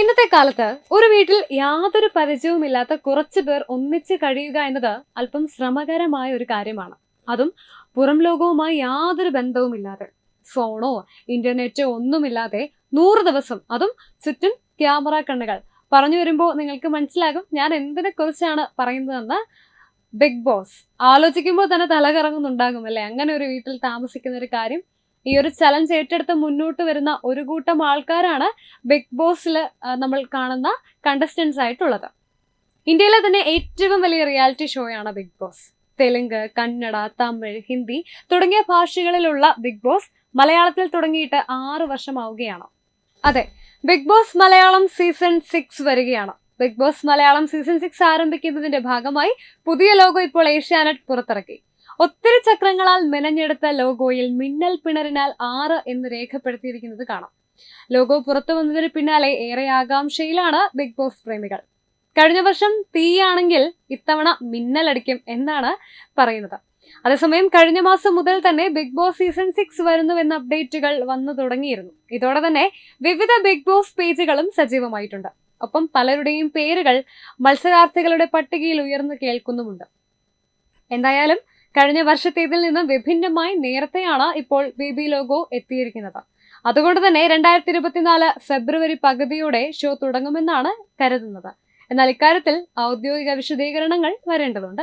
ഇന്നത്തെ കാലത്ത് ഒരു വീട്ടിൽ യാതൊരു പരിചയവുമില്ലാത്ത കുറച്ചു പേർ ഒന്നിച്ച് കഴിയുക എന്നത് അല്പം ശ്രമകരമായ ഒരു കാര്യമാണ്. അതും പുറം ലോകവുമായി യാതൊരു ബന്ധവുമില്ലാതെ. ഫോണോ ഇന്റർനെറ്റോ ഒന്നുമില്ലാതെ നൂറ് ദിവസം അതും ചുറ്റും ക്യാമറ കണ്ണുകൾ. പറഞ്ഞു വരുമ്പോൾ നിങ്ങൾക്ക് മനസ്സിലാകും ഞാൻ എന്തിനെ കുറിച്ചാണ് പറയുന്നതെന്ന് ബിഗ് ബോസ്. ആലോചിക്കുമ്പോൾ തന്നെ തലകറങ്ങുന്നുണ്ടാകും അല്ലെ? അങ്ങനെ ഒരു വീട്ടിൽ താമസിക്കുന്ന ഒരു കാര്യം ഈ ഒരു ചലഞ്ച് ഏറ്റെടുത്ത് മുന്നോട്ട് വരുന്ന ഒരു കൂട്ടം ആൾക്കാരാണ് ബിഗ് ബോസിൽ നമ്മൾ കാണുന്ന കണ്ടസ്റ്റൻസ് ആയിട്ടുള്ളത്. ഇന്ത്യയിലെ തന്നെ ഏറ്റവും വലിയ റിയാലിറ്റി ഷോയാണ് ബിഗ് ബോസ് തെലുങ്ക് കന്നഡ തമിഴ് ഹിന്ദി തുടങ്ങിയ ഭാഷകളിലുള്ള ബിഗ് ബോസ് മലയാളത്തിൽ തുടങ്ങിയിട്ട് ആറ് വർഷമാവുകയാണ്. അതെ Big Boss Malayalam season six വരികയാണ്. Big Boss Malayalam season six ആരംഭിക്കുന്നതിന്റെ ഭാഗമായി പുതിയ ലോഗോ ഇപ്പോൾ ഏഷ്യാനെറ്റ് പുറത്തിറക്കി. ഒത്തിരി ചക്രങ്ങളാൽ മെനഞ്ഞെടുത്ത ലോഗോയിൽ മിന്നൽ പിണറിനാൽ ആറ് എന്ന് രേഖപ്പെടുത്തിയിരിക്കുന്നത് കാണാം. ലോഗോ പുറത്തു വന്നതിന് പിന്നാലെ ഏറെ ആകാംക്ഷയിലാണ് ബിഗ് ബോസ് പ്രേമികൾ. കഴിഞ്ഞ വർഷം തീയാണെങ്കിൽ ഇത്തവണ മിന്നലടിക്കും എന്നാണ് പറയുന്നത്. അതേസമയം കഴിഞ്ഞ മാസം മുതൽ തന്നെ ബിഗ് ബോസ് സീസൺ സിക്സ് വരുന്നുവെന്ന അപ്ഡേറ്റുകൾ വന്നു തുടങ്ങിയിരുന്നു. ഇതോടെ തന്നെ വിവിധ ബിഗ് ബോസ് പേജുകളും സജീവമായിട്ടുണ്ട്. ഒപ്പം പലരുടെയും പേരുകൾ മത്സരാർത്ഥികളുടെ പട്ടികയിൽ ഉയർന്നു കേൾക്കുന്നുമുണ്ട്. എന്തായാലും കഴിഞ്ഞ വർഷത്തേതിൽ നിന്നും വിഭിന്നമായി നേരത്തെയാണ് ഇപ്പോൾ ബേബി ലോഗോ എത്തിയിരിക്കുന്നത്. അതുകൊണ്ട് തന്നെ രണ്ടായിരത്തി ഇരുപത്തിനാല് ഫെബ്രുവരി പകുതിയോടെ ഷോ തുടങ്ങുമെന്നാണ് കരുതുന്നത്. എന്നാൽ ഇക്കാര്യത്തിൽ ഔദ്യോഗിക വിശദീകരണങ്ങൾ വരേണ്ടതുണ്ട്.